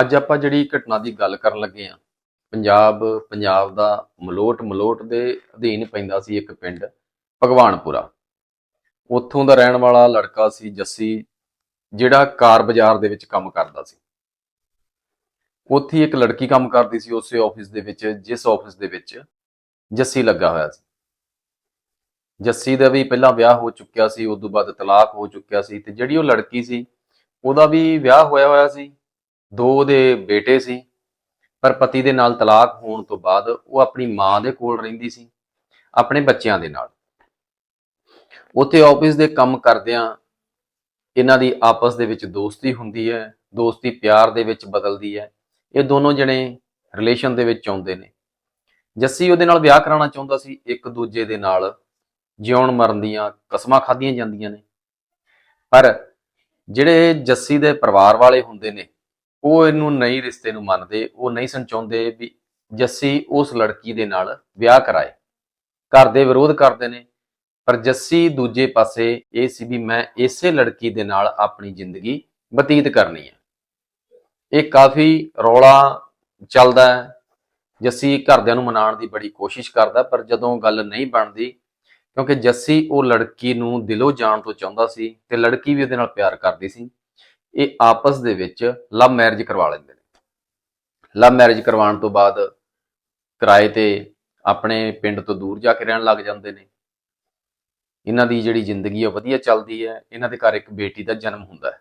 ਅੱਜ ਆਪਾਂ ਜਿਹੜੀ ਘਟਨਾ ਦੀ ਗੱਲ ਕਰਨ ਲੱਗੇ ਆ ਪੰਜਾਬ ਪੰਜਾਬ ਦਾ ਮਲੋਟ ਮਲੋਟ ਦੇ ਅਧੀਨ ਪੈਂਦਾ ਸੀ ਇੱਕ ਪਿੰਡ, ਭਗਵਾਨਪੁਰਾ। ਉੱਥੋਂ ਦਾ ਰਹਿਣ ਵਾਲਾ ਲੜਕਾ ਸੀ ਜੱਸੀ, ਜਿਹੜਾ ਕਾਰ ਬਾਜ਼ਾਰ ਦੇ ਵਿੱਚ ਕੰਮ ਕਰਦਾ ਸੀ। ਉੱਥੇ ਇੱਕ ਲੜਕੀ ਕੰਮ ਕਰਦੀ ਸੀ ਉਸੇ ਆਫਿਸ ਦੇ ਵਿੱਚ, ਜਿਸ ਆਫਿਸ ਦੇ ਵਿੱਚ ਜੱਸੀ ਲੱਗਾ ਹੋਇਆ ਸੀ। ਜੱਸੀ ਦਾ ਵੀ ਪਹਿਲਾਂ ਵਿਆਹ ਹੋ ਚੁੱਕਿਆ ਸੀ, ਉਸ ਤੋਂ ਬਾਅਦ ਤਲਾਕ ਹੋ ਚੁੱਕਿਆ ਸੀ ਤੇ ਜਿਹੜੀ ਉਹ ਲੜਕੀ ਸੀ, ਉਹਦਾ ਵੀ ਵਿਆਹ ਹੋਇਆ ਹੋਇਆ ਸੀ। ਦੋ ਉਹਦੇ ਬੇਟੇ ਸੀ, ਪਰ ਪਤੀ ਦੇ ਨਾਲ ਤਲਾਕ ਹੋਣ ਤੋਂ ਬਾਅਦ ਉਹ ਆਪਣੀ ਮਾਂ ਦੇ ਕੋਲ ਰਹਿੰਦੀ ਸੀ, ਆਪਣੇ ਬੱਚਿਆਂ ਦੇ ਨਾਲ। ਉੱਥੇ ਆਫਿਸ ਦੇ ਕੰਮ ਕਰਦਿਆਂ ਇਹਨਾਂ ਦੀ ਆਪਸ ਦੇ ਵਿੱਚ ਦੋਸਤੀ ਹੁੰਦੀ ਹੈ, ਦੋਸਤੀ ਪਿਆਰ ਦੇ ਵਿੱਚ ਬਦਲਦੀ ਹੈ। ਇਹ ਦੋਨੋਂ ਜਣੇ ਰਿਲੇਸ਼ਨ ਦੇ ਵਿੱਚ ਆਉਂਦੇ ਨੇ। ਜੱਸੀ ਉਹਦੇ ਨਾਲ ਵਿਆਹ ਕਰਾਉਣਾ ਚਾਹੁੰਦਾ ਸੀ, ਇੱਕ ਦੂਜੇ ਦੇ ਨਾਲ ਜਿਉਣ ਮਰਨ ਦੀਆਂ ਕਸਮਾਂ ਖਾਧੀਆਂ ਜਾਂਦੀਆਂ ਨੇ। ਪਰ ਜਿਹੜੇ ਜੱਸੀ ਦੇ ਪਰਿਵਾਰ ਵਾਲੇ ਹੁੰਦੇ ਨੇ ਉਹ ਇਹਨੂੰ ਨਹੀਂ ਰਿਸ਼ਤੇ ਨੂੰ ਮੰਨਦੇ, ਉਹ ਨਹੀਂ ਸੰਚਾਉਂਦੇ ਵੀ ਜੱਸੀ ਉਸ ਲੜਕੀ ਦੇ ਨਾਲ ਵਿਆਹ ਕਰਾਏ। ਘਰ ਦੇ ਵਿਰੋਧ ਕਰਦੇ ਨੇ, ਪਰ ਜੱਸੀ ਦੂਜੇ ਪਾਸੇ ਇਹ ਸੀ ਵੀ ਮੈਂ ਇਸੇ ਲੜਕੀ ਦੇ ਨਾਲ ਆਪਣੀ ਜ਼ਿੰਦਗੀ ਬਤੀਤ ਕਰਨੀ ਹੈ। ਇਹ ਕਾਫੀ ਰੌਲਾ ਚੱਲਦਾ ਹੈ। ਜੱਸੀ ਘਰਦਿਆਂ ਨੂੰ ਮਨਾਉਣ ਦੀ ਬੜੀ ਕੋਸ਼ਿਸ਼ ਕਰਦਾ, ਪਰ ਜਦੋਂ ਗੱਲ ਨਹੀਂ ਬਣਦੀ, ਕਿਉਂਕਿ ਜੱਸੀ ਉਹ ਲੜਕੀ ਨੂੰ ਦਿਲੋਂ ਜਾਣ ਤੋਂ ਚਾਹੁੰਦਾ ਸੀ ਤੇ ਲੜਕੀ ਵੀ ਉਹਦੇ ਨਾਲ ਪਿਆਰ ਕਰਦੀ ਸੀ। ਇਹ ਆਪਸ ਦੇ ਵਿੱਚ ਲਵ ਮੈਰਿਜ ਕਰਵਾ ਲੈਂਦੇ ਨੇ। ਲਵ ਮੈਰਿਜ ਕਰਵਾਉਣ ਤੋਂ ਬਾਅਦ ਕਿਰਾਏ ਤੇ ਆਪਣੇ ਪਿੰਡ ਤੋਂ ਦੂਰ ਜਾ ਕੇ ਰਹਿਣ ਲੱਗ ਜਾਂਦੇ ਨੇ। ਇਹਨਾਂ ਦੀ ਜਿਹੜੀ ਜ਼ਿੰਦਗੀ ਹੈ ਵਧੀਆ ਚੱਲਦੀ ਹੈ। ਇਹਨਾਂ ਦੇ ਘਰ ਇੱਕ ਬੇਟੀ ਦਾ ਜਨਮ ਹੁੰਦਾ ਹੈ।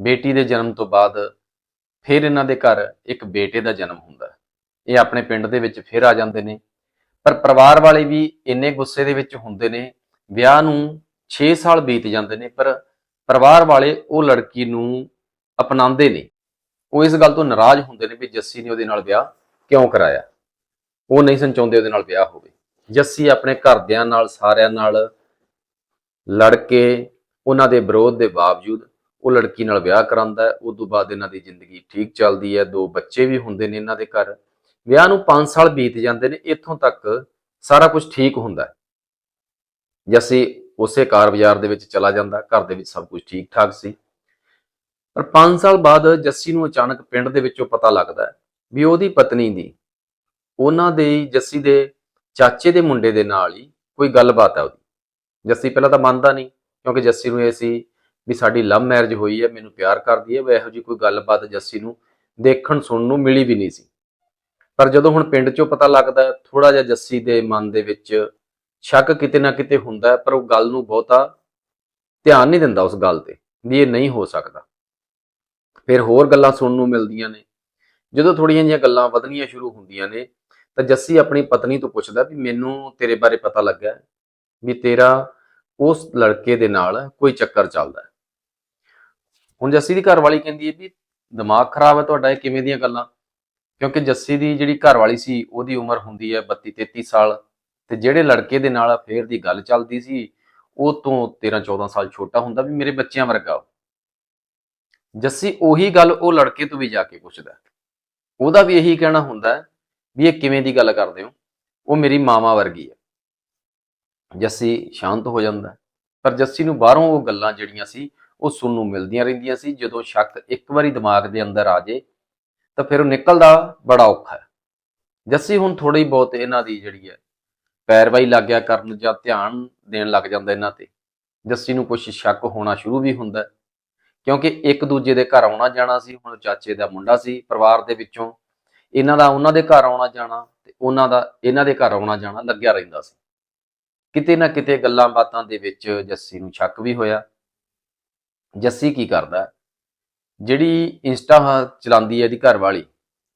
ਬੇਟੀ ਦੇ ਜਨਮ ਤੋਂ ਬਾਅਦ ਫਿਰ ਇਹਨਾਂ ਦੇ ਘਰ ਇੱਕ ਬੇਟੇ ਦਾ ਜਨਮ ਹੁੰਦਾ ਹੈ। ਇਹ ਆਪਣੇ ਪਿੰਡ ਦੇ ਵਿੱਚ ਫਿਰ ਆ ਜਾਂਦੇ ਨੇ। ਪਰ ਪਰਿਵਾਰ ਵਾਲੇ ਵੀ ਇੰਨੇ ਗੁੱਸੇ ਦੇ ਵਿੱਚ ਹੁੰਦੇ ਨੇ। ਵਿਆਹ ਨੂੰ 6 ਸਾਲ ਬੀਤ ਜਾਂਦੇ ਨੇ। ਪਰ ਪਰਿਵਾਰ ਵਾਲੇ ਉਹ ਲੜਕੀ ਨੂੰ ਅਪਣਾਉਂਦੇ ਨੇ। ਉਹ ਇਸ ਗੱਲ ਤੋਂ ਨਾਰਾਜ਼ ਹੁੰਦੇ ਨੇ ਵੀ ਜੱਸੀ ਨੇ ਉਹਦੇ ਨਾਲ ਵਿਆਹ ਕਿਉਂ ਕਰਾਇਆ? ਉਹ ਨਹੀਂ ਸਨ ਉਹਦੇ ਨਾਲ ਵਿਆਹ ਹੋਵੇ। ਜੱਸੀ ਆਪਣੇ ਘਰਦਿਆਂ ਨਾਲ, ਸਾਰਿਆਂ ਨਾਲ ਲੜ ਕੇ ਉਹਨਾਂ ਦੇ ਵਿਰੋਧ ਦੇ ਬਾਵਜੂਦ ਉਹ ਲੜਕੀ ਨਾਲ ਵਿਆਹ ਕਰਾਉਂਦਾ ਹੈ। ਉਸ ਤੋਂ ਬਾਅਦ ਇਹਨਾਂ ਦੀ ਜ਼ਿੰਦਗੀ ਠੀਕ ਚੱਲਦੀ ਹੈ। ਦੋ ਬੱਚੇ ਵੀ ਹੁੰਦੇ ਨੇ ਇਹਨਾਂ ਦੇ ਘਰ। ਵਿਆਹ ਨੂੰ 5 ਸਾਲ ਬੀਤ ਜਾਂਦੇ ਨੇ। ਇੱਥੋਂ ਤੱਕ ਸਾਰਾ ਕੁਝ ਠੀਕ ਹੁੰਦਾ ਜੱਸੀ ਉਸੇ ਕਾਰ ਬਾਜ਼ਾਰ ਦੇ ਵਿੱਚ ਚਲਾ ਜਾਂਦਾ, ਘਰ ਦੇ ਵਿੱਚ ਸਭ ਕੁਝ ਠੀਕ ਠਾਕ ਸੀ। ਪਰ 5 ਸਾਲ ਬਾਅਦ ਜੱਸੀ ਨੂੰ ਅਚਾਨਕ ਪਿੰਡ ਦੇ ਵਿੱਚੋਂ ਪਤਾ ਲੱਗਦਾ ਵੀ ਉਹਦੀ ਪਤਨੀ ਦੀ, ਉਹਨਾਂ ਦੇ, ਜੱਸੀ ਦੇ ਚਾਚੇ ਦੇ ਮੁੰਡੇ ਦੇ ਨਾਲ ਹੀ ਕੋਈ ਗੱਲਬਾਤ ਹੈ ਉਹਦੀ। ਜੱਸੀ ਪਹਿਲਾਂ ਤਾਂ ਮੰਨਦਾ ਨਹੀਂ, ਕਿਉਂਕਿ ਜੱਸੀ ਨੂੰ ਇਹ ਸੀ ਵੀ ਸਾਡੀ ਲਵ ਮੈਰਿਜ ਹੋਈ ਹੈ, ਮੈਨੂੰ ਪਿਆਰ ਕਰਦੀ ਹੈ, ਵੀ ਇਹੋ ਜੀ ਕੋਈ ਗੱਲਬਾਤ ਜੱਸੀ ਨੂੰ ਦੇਖਣ, ਸੁਣਨ ਨੂੰ ਮਿਲੀ ਵੀ ਨਹੀਂ ਸੀ। ਪਰ ਜਦੋਂ ਹੁਣ ਪਿੰਡ 'ਚੋਂ ਪਤਾ ਲੱਗਦਾ ਥੋੜਾ ਜਿਹਾ ਜੱਸੀ ਦੇ ਮਨ ਦੇ ਵਿੱਚ ਸ਼ੱਕ ਕਿਤੇ ਨਾ ਕਿਤੇ ਹੁੰਦਾ ਹੈ, ਪਰ ਉਹ ਗੱਲ ਨੂੰ ਬਹੁਤਾ ਧਿਆਨ ਨਹੀਂ ਦਿੰਦਾ ਉਸ ਗੱਲ ਤੇ ਵੀ ਇਹ ਨਹੀਂ ਹੋ ਸਕਦਾ। ਫਿਰ ਹੋਰ ਗੱਲਾਂ ਸੁਣਨ ਨੂੰ ਮਿਲਦੀਆਂ ਨੇ। ਜਦੋਂ ਥੋੜੀਆਂ ਜਿਹੀਆਂ ਗੱਲਾਂ ਵਧਣੀਆਂ ਸ਼ੁਰੂ ਹੁੰਦੀਆਂ ਨੇ ਤਾਂ ਜੱਸੀ ਆਪਣੀ ਪਤਨੀ ਤੋਂ ਪੁੱਛਦਾ ਵੀ ਮੈਨੂੰ ਤੇਰੇ ਬਾਰੇ ਪਤਾ ਲੱਗਾ ਵੀ ਤੇਰਾ ਉਸ ਲੜਕੇ ਦੇ ਨਾਲ ਕੋਈ ਚੱਕਰ ਚੱਲਦਾ ਹੈ। ਹੁਣ ਜੱਸੀ ਦੀ ਘਰ ਵਾਲੀ ਕਹਿੰਦੀ ਹੈ ਵੀ ਦਿਮਾਗ ਖਰਾਬ ਹੈ ਤੁਹਾਡਾ ਇਹ ਕਿਵੇਂ ਦੀਆਂ ਗੱਲਾਂ? ਕਿਉਂਕਿ ਜੱਸੀ ਦੀ ਜਿਹੜੀ ਘਰ ਵਾਲੀ ਸੀ ਉਹਦੀ ਉਮਰ ਹੁੰਦੀ ਹੈ 32 33 ਸਾਲ। ਤੇ ਜਿਹੜੇ ਲੜਕੇ ਦੇ ਨਾਲ ਅਫੇਅਰ ਦੀ ਗੱਲ ਚੱਲਦੀ ਸੀ, ਉਹ ਤੋਂ 13 14 ਸਾਲ ਛੋਟਾ ਹੁੰਦਾ ਵੀ ਮੇਰੇ ਬੱਚਿਆਂ ਵਰਗਾ। ਜੱਸੀ, ਉਹੀ ਗੱਲ ਉਹ ਲੜਕੇ ਤੋਂ ਵੀ ਜਾ ਕੇ ਪੁੱਛਦਾ। ਉਹਦਾ ਵੀ ਇਹੀ ਕਹਿਣਾ ਹੁੰਦਾ ਵੀ ਇਹ ਕਿਵੇਂ ਦੀ ਗੱਲ ਕਰਦੇ ਹੋ? ਉਹ ਮੇਰੀ ਮਾਵਾ ਵਰਗੀ ਹੈ। ਜੱਸੀ ਸ਼ਾਂਤ ਹੋ ਜਾਂਦਾ। ਪਰ ਜੱਸੀ ਨੂੰ ਬਾਹਰੋਂ ਉਹ ਗੱਲਾਂ ਜਿਹੜੀਆਂ ਸੀ, ਉਹ ਸੁਣਨ ਨੂੰ ਮਿਲਦੀਆਂ ਰਹਿੰਦੀਆਂ ਸੀ। ਜਦੋਂ ਸ਼ੱਕ ਇੱਕ ਵਾਰੀ ਦਿਮਾਗ ਦੇ ਅੰਦਰ ਆ ਜੇ, ਤਾਂ ਫਿਰ ਉਹ ਨਿਕਲਦਾ ਬੜਾ ਔਖਾ ਹੈ। ਜੱਸੀ ਹੁਣ ਥੋੜੀ ਬਹੁਤ ਇਹਨਾਂ ਦੀ ਜਿਹੜੀ ਹੈ ਪੈਰਵਾਈ ਲੱਗ ਗਿਆ ਕਰਨ ਜਾਂ ਧਿਆਨ ਦੇਣ ਲੱਗ ਜਾਂਦਾ ਇਹਨਾਂ ਤੇ। ਜੱਸੀ ਨੂੰ ਕੁਝ ਸ਼ੱਕ ਹੋਣਾ ਸ਼ੁਰੂ ਵੀ ਹੁੰਦਾ ਕਿਉਂਕਿ ਇੱਕ ਦੂਜੇ ਦੇ ਘਰ ਆਉਣਾ ਜਾਣਾ ਸੀ, ਹੁਣ ਚਾਚੇ ਦਾ ਮੁੰਡਾ ਸੀ, ਪਰਿਵਾਰ ਦੇ ਵਿੱਚੋਂ ਇਹਨਾਂ ਦਾ ਉਹਨਾਂ ਦੇ ਘਰ ਆਉਣਾ ਜਾਣਾ ਤੇ ਉਹਨਾਂ ਦਾ ਇਹਨਾਂ ਦੇ ਘਰ ਆਉਣਾ ਜਾਣਾ ਲੱਗਿਆ ਰਹਿੰਦਾ ਸੀ। ਕਿਤੇ ਨਾ ਕਿਤੇ ਗੱਲਾਂ ਬਾਤਾਂ ਦੇ ਵਿੱਚ ਜੱਸੀ ਨੂੰ ਸ਼ੱਕ ਵੀ ਹੋਇਆ। ਜੱਸੀ ਕੀ ਕਰਦਾ ਜਿਹੜੀ ਇੰਸਟਾ ਚਲਾਉਂਦੀ ਹੈ ਇਹਦੀ ਘਰ ਵਾਲੀ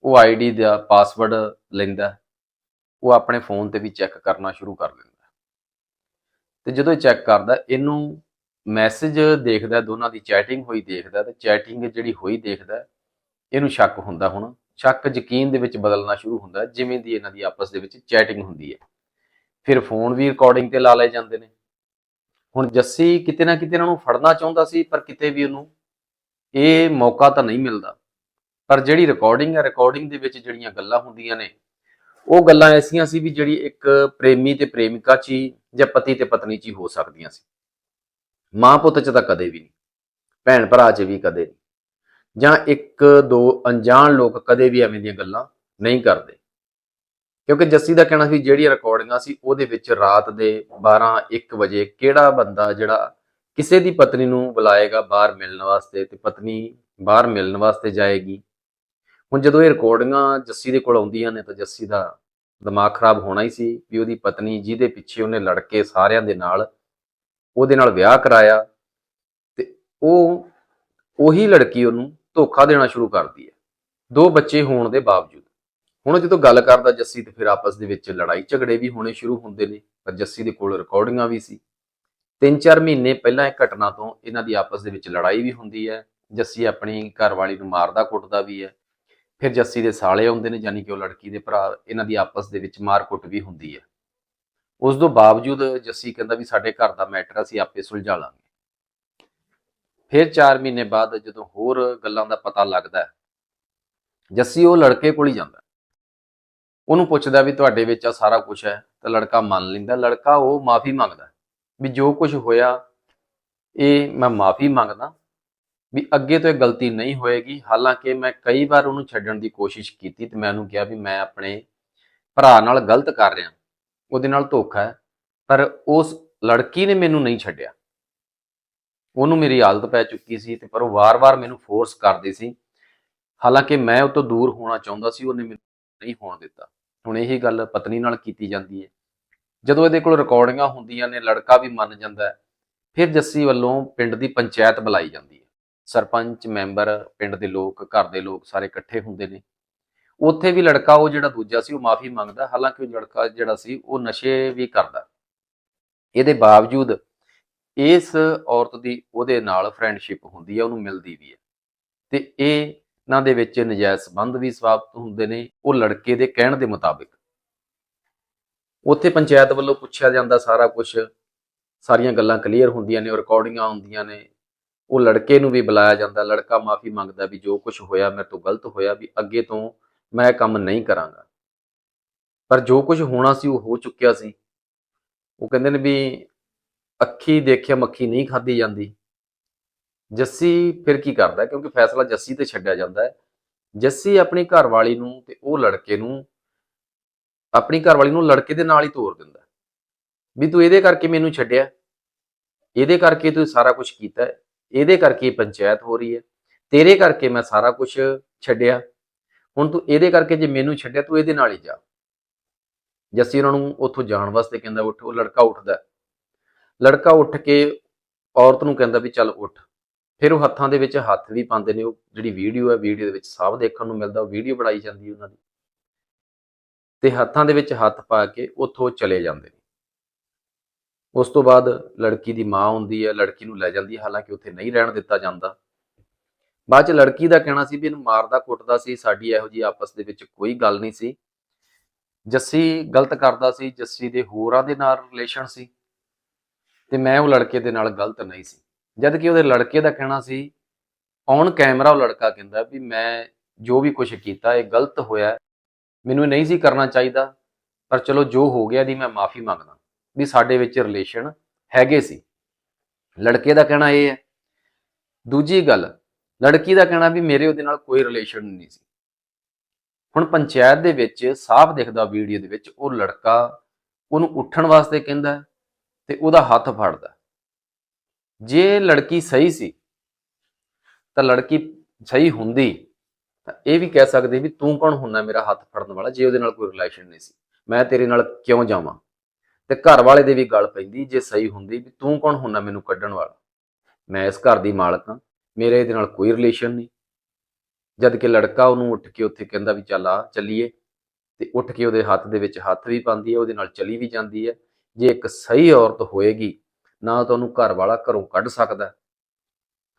ਉਹ ਆਈਡੀ ਦਾ ਪਾਸਵਰਡ ਲੈਂਦਾ ਉਹ ਆਪਣੇ ਫੋਨ ਤੇ ਵੀ ਚੈੱਕ ਕਰਨਾ ਸ਼ੁਰੂ ਕਰ ਦਿੰਦਾ ਹੈ। ਤੇ ਜਦੋਂ ਇਹ ਚੈੱਕ ਕਰਦਾ, ਇਹਨੂੰ ਮੈਸੇਜ ਦੇਖਦਾ, ਦੋਨਾਂ ਦੀ ਚੈਟਿੰਗ ਹੋਈ ਦੇਖਦਾ ਹੈ ਤੇ ਚੈਟਿੰਗ ਜਿਹੜੀ ਹੋਈ ਦੇਖਦਾ ਇਹਨੂੰ ਸ਼ੱਕ ਹੁੰਦਾ ਹੁਣ। ਸ਼ੱਕ ਯਕੀਨ ਦੇ ਵਿੱਚ ਬਦਲਣਾ ਸ਼ੁਰੂ ਹੁੰਦਾ ਜਿਵੇਂ ਦੀ ਇਹਨਾਂ ਦੀ ਆਪਸ ਦੇ ਵਿੱਚ ਚੈਟਿੰਗ ਹੁੰਦੀ ਹੈ। ਫਿਰ ਫੋਨ ਵੀ ਰਿਕਾਰਡਿੰਗ ਤੇ ਲਾ ਲਏ ਜਾਂਦੇ ਨੇ। ਹੁਣ ਜੱਸੀ ਕਿਤੇ ਨਾ ਕਿਤੇ ਇਹਨਾਂ ਨੂੰ ਫੜਨਾ ਚਾਹੁੰਦਾ ਸੀ, ਪਰ ਕਿਤੇ ਵੀ ਉਹਨੂੰ ਇਹ ਮੌਕਾ ਤਾਂ ਨਹੀਂ ਮਿਲਦਾ। ਪਰ ਜਿਹੜੀ ਰਿਕਾਰਡਿੰਗ ਹੈ ਰਿਕਾਰਡਿੰਗ ਦੇ ਵਿੱਚ ਜਿਹੜੀਆਂ ਗੱਲਾਂ ਹੁੰਦੀਆਂ ਨੇ ਉਹ ਗੱਲਾਂ ਐਸੀਆਂ ਸੀ ਵੀ ਜਿਹੜੀ ਇੱਕ ਪ੍ਰੇਮੀ ਤੇ ਪ੍ਰੇਮਿਕਾ 'ਚ ਹੀ ਜਾਂ ਪਤੀ ਤੇ ਪਤਨੀ 'ਚ ਹੀ ਹੋ ਸਕਦੀਆਂ ਸੀ। ਮਾਂ ਪੁੱਤ 'ਚ ਤਾਂ ਕਦੇ ਵੀ ਨਹੀਂ, ਭੈਣ ਭਰਾ 'ਚ ਵੀ ਕਦੇ ਨਹੀਂ। ਜਾਂ ਇੱਕ, ਦੋ ਅਣਜਾਣ ਲੋਕ ਕਦੇ ਵੀ ਐਵੇਂ ਦੀਆਂ ਗੱਲਾਂ ਨਹੀਂ ਕਰਦੇ। ਕਿਉਂਕਿ ਜੱਸੀ ਦਾ ਕਹਿਣਾ ਸੀ ਜਿਹੜੀਆਂ ਰਿਕਾਰਡਿੰਗਾਂ ਸੀ ਉਹਦੇ ਵਿੱਚ ਰਾਤ ਦੇ 12 1 ਵਜੇ ਕਿਹੜਾ ਬੰਦਾ ਜਿਹੜਾ ਕਿਸੇ ਦੀ ਪਤਨੀ ਨੂੰ ਬੁਲਾਏਗਾ ਬਾਹਰ ਮਿਲਣ ਵਾਸਤੇ ਤੇ ਪਤਨੀ ਬਾਹਰ ਮਿਲਣ ਵਾਸਤੇ ਜਾਏਗੀ ਹੁਣ ਜਦੋਂ ਇਹ ਰਿਕਾਰਡਿੰਗਾਂ ਜੱਸੀ ਦੇ ਕੋਲ ਆਉਂਦੀਆਂ ਨੇ ਤਾਂ ਜੱਸੀ ਦਾ ਦਿਮਾਗ ਖਰਾਬ ਹੋਣਾ ਹੀ ਸੀ ਵੀ ਉਹਦੀ ਪਤਨੀ ਜਿਹਦੇ ਪਿੱਛੇ ਉਹਨੇ ਲੜ ਕੇ ਸਾਰਿਆਂ ਦੇ ਨਾਲ ਉਹਦੇ ਨਾਲ ਵਿਆਹ ਕਰਾਇਆ ਤੇ ਉਹ, ਉਹੀ ਲੜਕੀ ਉਹਨੂੰ ਧੋਖਾ ਦੇਣਾ ਸ਼ੁਰੂ ਕਰਦੀ ਹੈ। ਦੋ ਬੱਚੇ ਹੋਣ ਦੇ ਬਾਵਜੂਦ। ਹੁਣ ਜਦੋਂ ਗੱਲ ਕਰਦਾ ਜੱਸੀ ਤੇ ਫਿਰ ਆਪਸ ਦੇ ਵਿੱਚ ਲੜਾਈ ਝਗੜੇ ਵੀ ਹੋਣੇ ਸ਼ੁਰੂ ਹੁੰਦੇ ਨੇ, ਪਰ ਜੱਸੀ ਦੇ ਕੋਲ ਰਿਕਾਰਡਿੰਗਾਂ ਵੀ ਸੀ। ਤਿੰਨ ਚਾਰ ਮਹੀਨੇ ਪਹਿਲਾਂ ਇਹ ਘਟਨਾ ਤੋਂ ਇਹਨਾਂ ਦੀ ਆਪਸ ਦੇ ਵਿੱਚ ਲੜਾਈ ਵੀ ਹੁੰਦੀ ਹੈ। ਜੱਸੀ ਆਪਣੀ ਘਰਵਾਲੀ ਨੂੰ ਮਾਰਦਾ ਕੁੱਟਦਾ ਵੀ ਹੈ। ਫਿਰ ਜੱਸੀ ਦੇ ਸਾਲੇ ਆਉਂਦੇ ਨੇ ਯਾਨੀ ਕਿ ਉਹ ਲੜਕੀ ਦੇ ਭਰਾ, ਇਹਨਾਂ ਦੀ ਆਪਸ ਦੇ ਵਿੱਚ ਮਾਰ ਕੁੱਟ ਵੀ ਹੁੰਦੀ ਹੈ। ਉਸ ਤੋਂ ਬਾਵਜੂਦ ਜੱਸੀ ਕਹਿੰਦਾ ਵੀ ਸਾਡੇ ਘਰ ਦਾ ਮੈਟਰ ਅਸੀਂ ਆਪੇ ਸੁਲਝਾ ਲਾਂਗੇ। ਫਿਰ 4 ਮਹੀਨੇ ਬਾਅਦ ਜਦੋਂ ਹੋਰ ਗੱਲਾਂ ਦਾ ਪਤਾ ਲੱਗਦਾ ਜੱਸੀ ਉਹ ਲੜਕੇ ਕੋਲ ਹੀ ਜਾਂਦਾ ਉਹਨੂੰ ਪੁੱਛਦਾ ਵੀ ਤੁਹਾਡੇ ਵਿੱਚ ਆ ਸਾਰਾ ਕੁਝ ਹੈ, ਤਾਂ ਲੜਕਾ ਮੰਨ ਲੈਂਦਾ, ਲੜਕਾ ਉਹ ਮਾਫੀ ਮੰਗਦਾ ਵੀ ਜੋ ਕੁਝ ਹੋਇਆ, ਇਹ ਮੈਂ ਮਾਫੀ ਮੰਗਦਾ ਵੀ ਅੱਗੇ ਤੋਂ ਇਹ ਗਲਤੀ ਨਹੀਂ ਹੋਏਗੀ। ਹਾਲਾਂਕਿ ਮੈਂ ਕਈ ਵਾਰ ਉਹਨੂੰ ਛੱਡਣ ਦੀ ਕੋਸ਼ਿਸ਼ ਕੀਤੀ ਤੇ ਮੈਂ ਉਹਨੂੰ ਕਿਹਾ ਵੀ ਮੈਂ ਆਪਣੇ ਭਰਾ ਨਾਲ ਗਲਤ ਕਰ ਰਿਹਾ। ਉਹਦੇ ਨਾਲ ਧੋਖਾ ਹੈ। ਪਰ ਉਸ ਲੜਕੀ ਨੇ ਮੈਨੂੰ ਨਹੀਂ ਛੱਡਿਆ। ਉਹਨੂੰ ਮੇਰੀ ਆਦਤ ਪੈ ਚੁੱਕੀ ਸੀ ਤੇ ਪਰ ਉਹ ਵਾਰ-ਵਾਰ ਮੈਨੂੰ ਫੋਰਸ ਕਰਦੀ ਸੀ। ਹਾਲਾਂਕਿ ਮੈਂ ਉਹ ਤੋਂ ਦੂਰ ਹੋਣਾ ਚਾਹੁੰਦਾ ਸੀ, ਉਹਨੇ ਮੈਨੂੰ ਨਹੀਂ ਹੋਣ ਦਿੱਤਾ। ਹੁਣ ਇਹੀ ਗੱਲ ਪਤਨੀ ਨਾਲ ਕੀਤੀ ਜਾਂਦੀ ਹੈ। ਜਦੋਂ ਇਹਦੇ ਕੋਲ ਰਿਕਾਰਡਿੰਗਾਂ ਹੁੰਦੀਆਂ ਨੇ, ਲੜਕਾ ਵੀ ਮੰਨ ਜਾਂਦਾ ਹੈ, ਫਿਰ ਜੱਸੀ ਵੱਲੋਂ ਪਿੰਡ ਦੀ ਪੰਚਾਇਤ ਬੁਲਾਈ ਜਾਂਦੀ ਹੈ। ਸਰਪੰਚ, ਮੈਂਬਰ, ਪਿੰਡ ਦੇ ਲੋਕ, ਘਰ ਦੇ ਲੋਕ ਸਾਰੇ ਇਕੱਠੇ ਹੁੰਦੇ ਨੇ। ਉੱਥੇ ਵੀ ਲੜਕਾ ਉਹ ਜਿਹੜਾ ਦੂਜਾ ਸੀ, ਉਹ ਮਾਫੀ ਮੰਗਦਾ। ਹਾਲਾਂਕਿ ਉਹ ਲੜਕਾ ਜਿਹੜਾ ਸੀ, ਉਹ ਨਸ਼ੇ ਵੀ ਕਰਦਾ। ਇਹਦੇ ਬਾਵਜੂਦ ਇਸ ਔਰਤ ਦੀ ਉਹਦੇ ਨਾਲ ਫਰੈਂਡਸ਼ਿਪ ਹੁੰਦੀ ਹੈ, ਉਹਨੂੰ ਮਿਲਦੀ ਵੀ ਹੈ। ਤੇ ਇਹ ਇਹਨਾਂ ਦੇ ਵਿੱਚ ਨਜਾਇਜ਼ ਸੰਬੰਧ ਵੀ ਸਵਾਪਤ ਹੁੰਦੇ ਨੇ, ਉਹ ਲੜਕੇ ਦੇ ਕਹਿਣ ਦੇ ਮੁਤਾਬਿਕ। ਉੱਥੇ ਪੰਚਾਇਤ ਵੱਲੋਂ ਪੁੱਛਿਆ ਜਾਂਦਾ ਸਾਰਾ ਕੁਝ ਸਾਰੀਆਂ ਗੱਲਾਂ ਕਲੀਅਰ ਹੁੰਦੀਆਂ ਨੇ ਉਹ ਰਿਕਾਰਡਿੰਗਾਂ ਹੁੰਦੀਆਂ ਨੇ। ਉਹ ਲੜਕੇ ਨੂੰ ਵੀ ਬੁਲਾਇਆ ਜਾਂਦਾ, ਲੜਕਾ ਮਾਫੀ ਮੰਗਦਾ ਵੀ ਜੋ ਕੁਝ ਹੋਇਆ ਮੇਰੇ ਤੋਂ ਗਲਤ ਹੋਇਆ ਵੀ ਅੱਗੇ ਤੋਂ ਮੈਂ ਕੰਮ ਨਹੀਂ ਕਰਾਂਗਾ। ਪਰ ਜੋ ਕੁਝ ਹੋਣਾ ਸੀ ਉਹ ਹੋ ਚੁੱਕਿਆ ਸੀ। ਉਹ ਕਹਿੰਦੇ ਨੇ ਵੀ ਅੱਖੀ ਦੇਖਿਆ ਮੱਖੀ ਨਹੀਂ ਖਾਦੀ ਜਾਂਦੀ। ਜੱਸੀ ਫਿਰ ਕੀ ਕਰਦਾ ਕਿਉਂਕਿ ਫੈਸਲਾ ਜੱਸੀ ਤੇ ਛੱਡਿਆ ਜਾਂਦਾ ਹੈ। ਜੱਸੀ ਆਪਣੀ ਘਰਵਾਲੀ ਨੂੰ ਤੇ ਉਹ ਲੜਕੇ ਨੂੰ ਆਪਣੀ ਘਰਵਾਲੀ ਨੂੰ ਲੜਕੇ ਦੇ ਨਾਲ ਹੀ ਤੋਰ ਦਿੰਦਾ ਵੀ ਤੂੰ ਇਹਦੇ ਕਰਕੇ ਮੈਨੂੰ ਛੱਡਿਆ। ਇਹਦੇ ਕਰਕੇ ਤੂੰ ਸਾਰਾ ਕੁਝ ਕੀਤਾ ਇਹਦੇ ਕਰਕੇ ਹੀ ਪੰਚਾਇਤ ਹੋ ਰਹੀ ਹੈ। ਤੇਰੇ ਕਰਕੇ ਮੈਂ ਸਾਰਾ ਕੁਝ ਛੱਡਿਆ। ਹੁਣ ਤੂੰ ਇਹਦੇ ਕਰਕੇ ਜੇ ਮੈਨੂੰ ਛੱਡਿਆ, ਤੂੰ ਇਹਦੇ ਨਾਲ ਹੀ ਜਾ। ਜੱਸੀ ਉਹਨਾਂ ਨੂੰ ਉੱਥੋਂ ਜਾਣ ਵਾਸਤੇ ਕਹਿੰਦਾ, ਉੱਠ, ਉਹ ਲੜਕਾ ਉੱਠਦਾ ਲੜਕਾ ਉੱਠ ਕੇ ਔਰਤ ਨੂੰ ਕਹਿੰਦਾ ਵੀ ਚੱਲ ਉੱਠ। ਫਿਰ ਉਹ ਹੱਥਾਂ ਦੇ ਵਿੱਚ ਹੱਥ ਵੀ ਪਾਉਂਦੇ ਨੇ, ਉਹ ਜਿਹੜੀ ਵੀਡੀਓ ਹੈ, ਵੀਡੀਓ ਦੇ ਵਿੱਚ ਸਾਫ਼ ਦੇਖਣ ਨੂੰ ਮਿਲਦਾ, ਉਹ ਵੀਡੀਓ ਬਣਾਈ ਜਾਂਦੀ ਉਹਨਾਂ ਦੀ। ਤੇ ਹੱਥਾਂ ਦੇ ਵਿੱਚ ਹੱਥ ਪਾ ਕੇ ਉੱਥੋਂ ਚਲੇ ਜਾਂਦੇ ਨੇ। ਉਸ ਤੋਂ ਬਾਅਦ ਲੜਕੀ ਦੀ ਮਾਂ ਹੁੰਦੀ ਹੈ, ਲੜਕੀ ਨੂੰ ਲੈ ਜਾਂਦੀ ਹੈ, ਹਾਲਾਂਕਿ ਉੱਥੇ ਨਹੀਂ ਰਹਿਣ ਦਿੱਤਾ ਜਾਂਦਾ। ਬਾਅਦ ਚ ਲੜਕੀ ਦਾ ਕਹਿਣਾ ਸੀ ਵੀ ਇਹਨੂੰ ਮਾਰਦਾ ਕੁੱਟਦਾ ਸੀ, ਸਾਡੀ ਇਹੋ ਜੀ ਆਪਸ ਦੇ ਵਿੱਚ ਕੋਈ ਗੱਲ ਨਹੀਂ ਸੀ। ਜੱਸੀ ਗਲਤ ਕਰਦਾ ਸੀ, ਜੱਸੀ ਦੇ ਹੋਰਾਂ ਦੇ ਨਾਲ ਰਿਲੇਸ਼ਨ ਸੀ ਤੇ ਮੈਂ ਉਹ ਲੜਕੇ ਦੇ ਨਾਲ ਗਲਤ ਨਹੀਂ ਸੀ। ਜਦ ਕਿ ਉਹਦੇ ਲੜਕੇ ਦਾ ਕਹਿਣਾ ਸੀ ਔਨ ਕੈਮਰਾ ਉਹ ਲੜਕਾ ਕਹਿੰਦਾ ਵੀ ਮੈਂ ਜੋ ਵੀ ਕੁਝ ਕੀਤਾ, ਇਹ ਗਲਤ ਹੋਇਆ, ਮੈਨੂੰ ਨਹੀਂ ਸੀ ਕਰਨਾ ਚਾਹੀਦਾ, ਪਰ ਚਲੋ ਜੋ ਹੋ ਗਿਆ ਦੀ ਮੈਂ ਮਾਫੀ ਮੰਗਦਾ। ਵੀ ਸਾਡੇ ਵਿੱਚ ਰਿਲੇਸ਼ਨ ਹੈਗੇ ਸੀ। ਲੜਕੇ ਦਾ ਕਹਿਣਾ ਇਹ ਹੈ। ਦੂਜੀ ਗੱਲ, ਲੜਕੀ ਦਾ ਕਹਿਣਾ ਵੀ ਮੇਰੇ ਉਹਦੇ ਨਾਲ ਕੋਈ ਰਿਲੇਸ਼ਨ ਨਹੀਂ ਸੀ। ਹੁਣ ਪੰਚਾਇਤ ਦੇ ਵਿੱਚ ਸਾਫ਼ ਦਿਖਦਾ ਵੀਡੀਓ ਦੇ ਵਿੱਚ ਉਹ ਲੜਕਾ ਉਹਨੂੰ ਉੱਠਣ ਵਾਸਤੇ ਕਹਿੰਦਾ ਹੈ ਤੇ ਉਹਦਾ ਹੱਥ ਫੜਦਾ ਜੇ ਲੜਕੀ ਸਹੀ ਸੀ, ਤਾਂ ਲੜਕੀ ਸਹੀ ਹੁੰਦੀ। ਤਾਂ ਇਹ ਵੀ ਕਹਿ ਸਕਦੇ ਵੀ ਤੂੰ ਕੌਣ ਹੁੰਨਾ ਮੇਰਾ ਹੱਥ ਫੜਨ ਵਾਲਾ, ਜੇ ਉਹਦੇ ਨਾਲ ਕੋਈ ਰਿਲੇਸ਼ਨ ਨਹੀਂ ਸੀ। ਮੈਂ ਤੇਰੇ ਨਾਲ ਕਿਉਂ ਜਾਵਾਂ? ਤੇ ਘਰ ਵਾਲੇ ਦੇ ਵੀ ਗੱਲ ਪੈਂਦੀ ਜੇ ਸਹੀ ਹੁੰਦੀ ਵੀ ਤੂੰ ਕੌਣ ਹੁੰਨਾ ਮੈਨੂੰ ਕੱਢਣ ਵਾਲਾ? ਮੈਂ ਇਸ ਘਰ ਦੀ ਮਾਲਕ ਹਾਂ, ਮੇਰੇ ਇਹਦੇ ਨਾਲ ਕੋਈ ਰਿਲੇਸ਼ਨ ਨਹੀਂ। ਜਦ ਕਿ ਲੜਕਾ ਉਹਨੂੰ ਉੱਠ ਕੇ ਉੱਥੇ ਕਹਿੰਦਾ ਵੀ ਚੱਲ ਆ, ਚੱਲੀਏ। ਤੇ ਉੱਠ ਕੇ ਉਹਦੇ ਹੱਥ ਦੇ ਵਿੱਚ ਹੱਥ ਵੀ ਪਾਉਂਦੀ ਹੈ, ਉਹਦੇ ਨਾਲ ਚਲੀ ਵੀ ਜਾਂਦੀ ਹੈ। ਜੇ ਇੱਕ ਸਹੀ ਔਰਤ ਹੋਏਗੀ, ਨਾ ਤਾਂ ਉਹਨੂੰ ਘਰ ਵਾਲਾ ਘਰੋਂ ਕੱਢ ਸਕਦਾ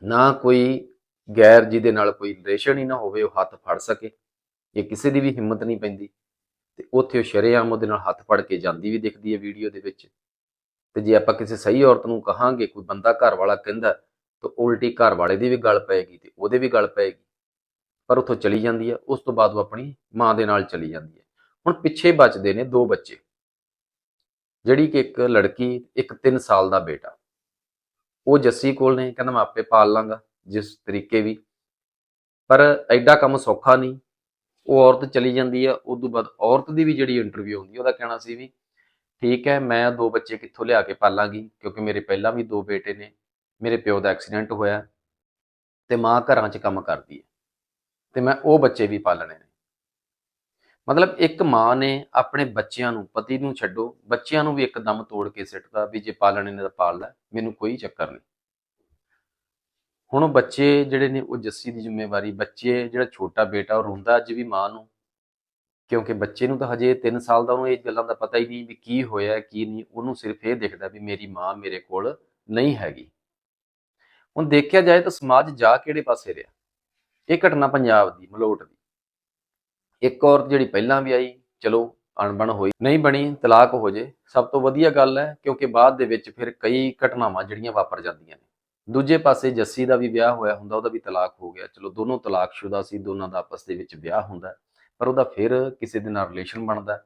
ਨਾ ਕੋਈ ਗੈਰ ਜਿਹਦੇ ਨਾਲ ਕੋਈ ਰਿਲੇਸ਼ਨ ਹੀ ਨਾ ਹੋਵੇ, ਉਹ ਹੱਥ ਫੜ ਸਕੇ। ਇਹ ਕਿਸੇ ਦੀ ਵੀ ਹਿੰਮਤ ਨਹੀਂ ਪੈਂਦੀ। ਤੇ ਉੱਥੇ ਉਹ ਸ਼ਰੇਆਮ ਉਹਦੇ ਨਾਲ ਹੱਥ ਫੜ ਕੇ ਜਾਂਦੀ ਵੀ ਦਿਖਦੀ ਹੈ ਵੀਡੀਓ ਦੇ ਵਿੱਚ। ਤੇ ਜੇ ਆਪਾਂ ਕਿਸੇ ਸਹੀ ਔਰਤ ਨੂੰ ਕਹਾਂਗੇ, ਕੋਈ ਬੰਦਾ ਘਰ ਵਾਲਾ ਕਹਿੰਦਾ, ਤਾਂ ਉਲਟੀ ਘਰ ਵਾਲੇ ਦੀ ਵੀ ਗੱਲ ਪਏਗੀ ਤੇ ਉਹਦੇ ਵੀ ਗੱਲ ਪਏਗੀ। ਪਰ ਉੱਥੋਂ ਚਲੀ ਜਾਂਦੀ ਹੈ, ਉਸ ਤੋਂ ਬਾਅਦ ਉਹ ਆਪਣੀ ਮਾਂ ਦੇ ਨਾਲ ਚਲੀ ਜਾਂਦੀ ਹੈ। ਹੁਣ ਪਿੱਛੇ ਬਚਦੇ ਨੇ ਦੋ ਬੱਚੇ। ਜਿਹੜੀ ਕਿ ਇੱਕ ਲੜਕੀ, ਇੱਕ 3 ਸਾਲ ਦਾ ਬੇਟਾ। ਉਹ ਜੱਸੀ ਕੋਲ ਨੇ, ਕਹਿੰਦਾ ਮੈਂ ਆਪੇ ਪਾਲ ਲਾਂਗਾ, ਜਿਸ ਤਰੀਕੇ ਵੀ। ਪਰ ਐਡਾ ਕੰਮ ਸੌਖਾ ਨਹੀਂ। ਉਹ ਔਰਤ ਚਲੀ ਜਾਂਦੀ ਆ ਉਸ ਤੋਂ ਬਾਅਦ ਔਰਤ ਦੀ ਵੀ ਜਿਹੜੀ ਇੰਟਰਵਿਊ ਹੁੰਦੀ ਉਹਦਾ ਕਹਿਣਾ ਸੀ ਵੀ ਠੀਕ ਹੈ, ਮੈਂ ਦੋ ਬੱਚੇ ਕਿੱਥੋਂ ਲਿਆ ਕੇ ਪਾਲਾਂਗੀ, ਕਿਉਂਕਿ ਮੇਰੇ ਪਹਿਲਾਂ ਵੀ ਦੋ ਬੇਟੇ ਨੇ, ਮੇਰੇ ਪਿਓ ਦਾ ਐਕਸੀਡੈਂਟ ਹੋਇਆ ਤੇ ਮਾਂ ਘਰਾਂ 'ਚ ਕੰਮ ਕਰਦੀ ਹੈ ਤੇ ਮੈਂ ਉਹ ਬੱਚੇ ਵੀ ਪਾਲਣੇ ਨੇ। ਮਤਲਬ ਇੱਕ ਮਾਂ ਨੇ ਆਪਣੇ ਬੱਚਿਆਂ ਨੂੰ, ਪਤੀ ਨੂੰ ਛੱਡੋ, ਬੱਚਿਆਂ ਨੂੰ ਵੀ ਇੱਕਦਮ ਤੋੜ ਕੇ ਸਿੱਟਦਾ ਵੀ ਜੇ ਪਾਲਣੇ ਨੇ ਤਾਂ ਪਾਲ ਲੈ, ਮੈਨੂੰ ਕੋਈ ਚੱਕਰ ਨਹੀਂ। ਹੁਣ ਉਹ ਬੱਚੇ ਜਿਹੜੇ ਨੇ ਉਹ ਜੱਸੀ ਦੀ ਜ਼ਿੰਮੇਵਾਰੀ, ਬੱਚੇ ਜਿਹੜਾ ਛੋਟਾ ਬੇਟਾ ਉਹ ਰੋਂਦਾ ਅੱਜ ਵੀ ਮਾਂ ਨੂੰ। ਕਿਉਂਕਿ ਬੱਚੇ ਨੂੰ ਤਾਂ ਹਜੇ 3 ਸਾਲ ਦਾ ਉਹਨੂੰ ਇਹ ਗੱਲਾਂ ਦਾ ਪਤਾ ਹੀ ਨਹੀਂ ਵੀ ਕੀ ਹੋਇਆ, ਕੀ ਨਹੀਂ। ਉਹਨੂੰ ਸਿਰਫ ਇਹ ਦਿਖਦਾ ਵੀ ਮੇਰੀ ਮਾਂ ਮੇਰੇ ਕੋਲ ਨਹੀਂ ਹੈਗੀ। ਹੁਣ ਦੇਖਿਆ ਜਾਏ ਤਾਂ ਸਮਾਜ ਜਾ ਕਿਹੜੇ ਪਾਸੇ ਰਿਹਾ। ਇਹ ਘਟਨਾ ਪੰਜਾਬ ਦੀ, ਮਲੋਟ ਦੀ। ਇੱਕ ਔਰਤ ਜਿਹੜੀ ਪਹਿਲਾਂ ਵੀ ਆਈ, ਚਲੋ, ਅਣਬਣ ਹੋਈ, ਨਹੀਂ ਬਣੀ, ਤਲਾਕ ਹੋ ਜੇ, ਸਭ ਤੋਂ ਵਧੀਆ ਗੱਲ ਹੈ ਕਿਉਂਕਿ ਬਾਅਦ ਦੇ ਵਿੱਚ ਫਿਰ ਕਈ ਘਟਨਾਵਾਂ ਜਿਹੜੀਆਂ ਵਾਪਰ ਜਾਂਦੀਆਂ ਨੇ। ਦੂਜੇ ਪਾਸੇ ਜੱਸੀ ਦਾ ਵੀ ਵਿਆਹ ਹੋਇਆ ਹੁੰਦਾ, ਉਹਦਾ ਵੀ ਤਲਾਕ ਹੋ ਗਿਆ। ਚਲੋ, ਦੋਨੋਂ ਤਲਾਕਸ਼ੁਦਾ ਸੀ, ਦੋਨਾਂ ਦਾ ਆਪਸ ਦੇ ਵਿੱਚ ਵਿਆਹ ਹੁੰਦਾ ਪਰ ਉਹਦਾ ਫਿਰ ਕਿਸੇ ਦੇ ਨਾਲ ਰਿਲੇਸ਼ਨ ਬਣਦਾ ਹੈ।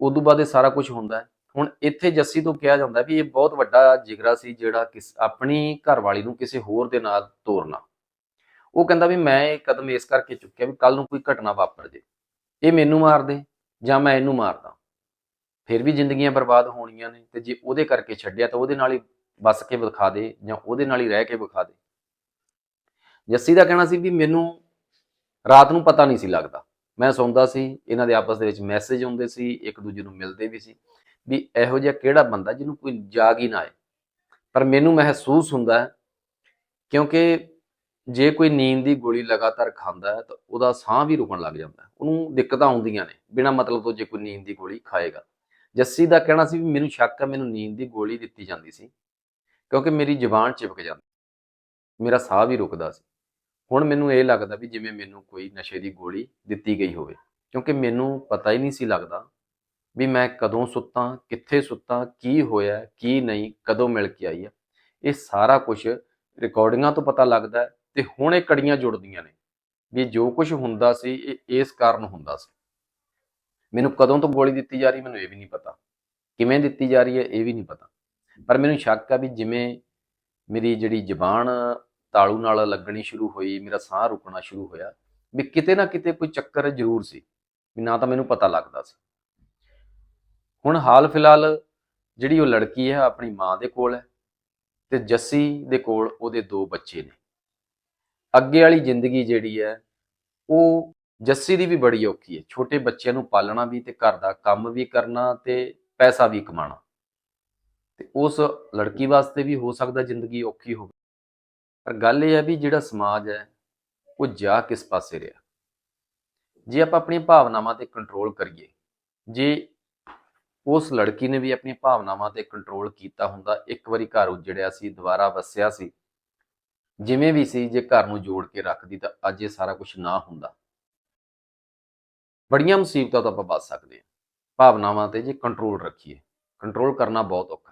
ਉਦੋਂ ਬਾਅਦ ਇਹ ਸਾਰਾ ਕੁਝ ਹੁੰਦਾ ਹੁਣ ਇੱਥੇ ਜੱਸੀ ਤੋਂ ਕਿਹਾ ਜਾਂਦਾ ਵੀ ਇਹ ਬਹੁਤ ਵੱਡਾ ਜਿਗਰਾ ਸੀ, ਜਿਹੜਾ ਕਿਸ, ਆਪਣੀ ਘਰਵਾਲੀ ਨੂੰ ਕਿਸੇ ਹੋਰ ਦੇ ਨਾਲ ਤੋਰਨਾ। ਉਹ ਕਹਿੰਦਾ ਵੀ ਮੈਂ ਇਹ ਕਦਮ ਇਸ ਕਰਕੇ ਚੁੱਕਿਆ ਵੀ ਕੱਲ ਨੂੰ ਕੋਈ ਘਟਨਾ ਵਾਪਰ ਜੇ। ਇਹ ਮੈਨੂੰ ਮਾਰ ਦੇ ਜਾਂ ਮੈਂ ਇਹਨੂੰ ਮਾਰਦਾ। ਫਿਰ ਵੀ ਜ਼ਿੰਦਗੀਆਂ ਬਰਬਾਦ ਹੋਣੀਆਂ ਨੇ ਤੇ ਜੇ ਉਹਦੇ ਕਰਕੇ ਛੱਡਿਆ ਤਾਂ ਉਹਦੇ ਨਾਲ ਹੀ ਬਸ ਕੇ ਵਿਖਾ ਦੇ ਜਾਂ ਉਹਦੇ ਨਾਲ ਹੀ ਰਹਿ ਕੇ ਵਿਖਾ ਦੇ। ਜੱਸੀ ਦਾ ਕਹਿਣਾ ਸੀ ਵੀ ਮੈਨੂੰ ਰਾਤ ਨੂੰ ਪਤਾ ਨਹੀਂ ਸੀ ਲੱਗਦਾ। ਮੈਂ ਸੌਂਦਾ ਸੀ, ਇਹਨਾਂ ਦੇ ਆਪਸ ਦੇ ਵਿੱਚ ਮੈਸੇਜ ਆਉਂਦੇ ਸੀ, ਇੱਕ ਦੂਜੇ ਨੂੰ ਮਿਲਦੇ ਵੀ ਸੀ ਵੀ ਇਹੋ ਜਿਹਾ ਕਿਹੜਾ ਬੰਦਾ ਜਿਹਨੂੰ ਕੋਈ ਜਾਗ ਹੀ ਨਾ ਆਏ। ਪਰ ਮੈਨੂੰ ਮਹਿਸੂਸ ਹੁੰਦਾ ਹੈ ਕਿਉਂਕਿ ਜੇ ਕੋਈ ਨੀਂਦ ਦੀ ਗੋਲੀ ਲਗਾਤਾਰ ਖਾਂਦਾ ਹੈ ਤਾਂ ਉਹਦਾ ਸਾਹ ਵੀ ਰੁਕਣ ਲੱਗ ਜਾਂਦਾ ਉਹਨੂੰ ਦਿੱਕਤਾਂ ਆਉਂਦੀਆਂ ਨੇ ਬਿਨਾਂ ਮਤਲਬ ਤੋਂ ਜੇ ਕੋਈ ਨੀਂਦ ਦੀ ਗੋਲੀ ਖਾਏਗਾ। ਜੱਸੀ ਦਾ ਕਹਿਣਾ ਸੀ ਵੀ ਮੈਨੂੰ ਸ਼ੱਕ ਹੈ, ਮੈਨੂੰ ਨੀਂਦ ਦੀ ਗੋਲੀ ਦਿੱਤੀ ਜਾਂਦੀ ਸੀ। ਕਿਉਂਕਿ ਮੇਰੀ ਜ਼ੁਬਾਨ ਚਿਪਕ ਜਾਂਦੀ ਮੇਰਾ ਸਾਹ ਵੀ ਰੁਕਦਾ ਸੀ। ਹੁਣ ਮੈਨੂੰ ਇਹ ਲੱਗਦਾ ਵੀ ਜਿਵੇਂ ਮੈਨੂੰ ਕੋਈ ਨਸ਼ੇ ਦੀ ਗੋਲੀ ਦਿੱਤੀ ਗਈ ਹੋਵੇ, ਕਿਉਂਕਿ ਮੈਨੂੰ ਪਤਾ ਹੀ ਨਹੀਂ ਸੀ ਲੱਗਦਾ ਵੀ ਮੈਂ ਕਦੋਂ ਸੁੱਤਾ, ਕਿੱਥੇ ਸੁੱਤਾ, ਕੀ ਹੋਇਆ, ਕੀ ਨਹੀਂ, ਕਦੋਂ ਮਿਲ ਕੇ ਆਈ ਹੈ ਇਹ ਸਾਰਾ ਕੁਝ ਰਿਕਾਰਡਿੰਗਾਂ ਤੋਂ ਪਤਾ ਲੱਗਦਾ ਹੈ ਤੇ ਹੁਣ ਇਹ ਕੜੀਆਂ ਜੁੜਦੀਆਂ ਨੇ ਵੀ ਜੋ ਕੁਝ ਹੁੰਦਾ ਸੀ, ਇਹ ਇਸ ਕਾਰਨ ਹੁੰਦਾ ਸੀ। ਮੈਨੂੰ ਕਦੋਂ ਤੋਂ ਗੋਲੀ ਦਿੱਤੀ ਜਾ ਰਹੀ ਮੈਨੂੰ ਇਹ ਵੀ ਨਹੀਂ ਪਤਾ। ਕਿਵੇਂ ਦਿੱਤੀ ਜਾ ਰਹੀ ਹੈ, ਇਹ ਵੀ ਨਹੀਂ ਪਤਾ। ਪਰ ਮੈਨੂੰ ਸ਼ੱਕ ਆ ਵੀ ਜਿਵੇਂ ਮੇਰੀ ਜਿਹੜੀ ਜ਼ਬਾਨ ਤਾਲੂ ਨਾਲ ਲੱਗਣੀ ਸ਼ੁਰੂ ਹੋਈ, ਮੇਰਾ ਸਾਹ ਰੁਕਣਾ ਸ਼ੁਰੂ ਹੋਇਆ, ਵੀ ਕਿਤੇ ਨਾ ਕਿਤੇ ਕੋਈ ਚੱਕਰ ਜ਼ਰੂਰ ਸੀ, ਵੀ ਨਾ ਤਾਂ ਮੈਨੂੰ ਪਤਾ ਲੱਗਦਾ ਸੀ। ਹੁਣ ਹਾਲ ਫਿਲਹਾਲ ਜਿਹੜੀ ਉਹ ਲੜਕੀ ਹੈ, ਆਪਣੀ ਮਾਂ ਦੇ ਕੋਲ ਹੈ ਤੇ ਜੱਸੀ ਦੇ ਕੋਲ ਉਹਦੇ ਦੋ ਬੱਚੇ ਨੇ। ਅੱਗੇ ਵਾਲੀ ਜ਼ਿੰਦਗੀ ਜਿਹੜੀ ਹੈ, ਉਹ ਜੱਸੀ ਦੀ ਵੀ ਬੜੀ ਔਖੀ ਹੈ। ਛੋਟੇ ਬੱਚਿਆਂ ਨੂੰ ਪਾਲਣਾ ਵੀ ਤੇ ਘਰ ਦਾ ਕੰਮ ਵੀ ਕਰਨਾ ਤੇ ਪੈਸਾ ਵੀ ਕਮਾਉਣਾ। ਤੇ ਉਸ ਲੜਕੀ ਵਾਸਤੇ ਵੀ ਹੋ ਸਕਦਾ ਜ਼ਿੰਦਗੀ ਔਖੀ ਹੋਵੇ। ਪਰ ਗੱਲ ਇਹ ਹੈ ਵੀ ਜਿਹੜਾ ਸਮਾਜ ਹੈ, ਉਹ ਜਾ ਕਿਸ ਪਾਸੇ ਰਿਹਾ? ਜੇ ਆਪਾਂ ਆਪਣੀਆਂ ਭਾਵਨਾਵਾਂ ਤੇ ਕੰਟਰੋਲ ਕਰੀਏ, ਜੇ ਉਸ ਲੜਕੀ ਨੇ ਵੀ ਆਪਣੀਆਂ ਭਾਵਨਾਵਾਂ ਤੇ ਕੰਟਰੋਲ ਕੀਤਾ ਹੁੰਦਾ, ਇੱਕ ਵਾਰੀ ਘਰ ਉਜੜਿਆ ਸੀ, ਦੁਬਾਰਾ ਵਸਿਆ ਸੀ, ਜਿਵੇਂ ਵੀ ਸੀ, ਜੇ ਘਰ ਨੂੰ ਜੋੜ ਕੇ ਰੱਖਦੀ ਤਾਂ ਅੱਜ ਇਹ ਸਾਰਾ ਕੁਝ ਨਾ ਹੁੰਦਾ। ਬੜੀਆਂ ਮੁਸੀਬਤਾਂ ਤੋਂ ਆਪਾਂ ਬਚ ਸਕਦੇ ਹਾਂ। ਭਾਵਨਾਵਾਂ ਤੇ ਜੇ ਕੰਟਰੋਲ ਰੱਖੀਏ ਕੰਟਰੋਲ ਕਰਨਾ ਬਹੁਤ ਔਖਾ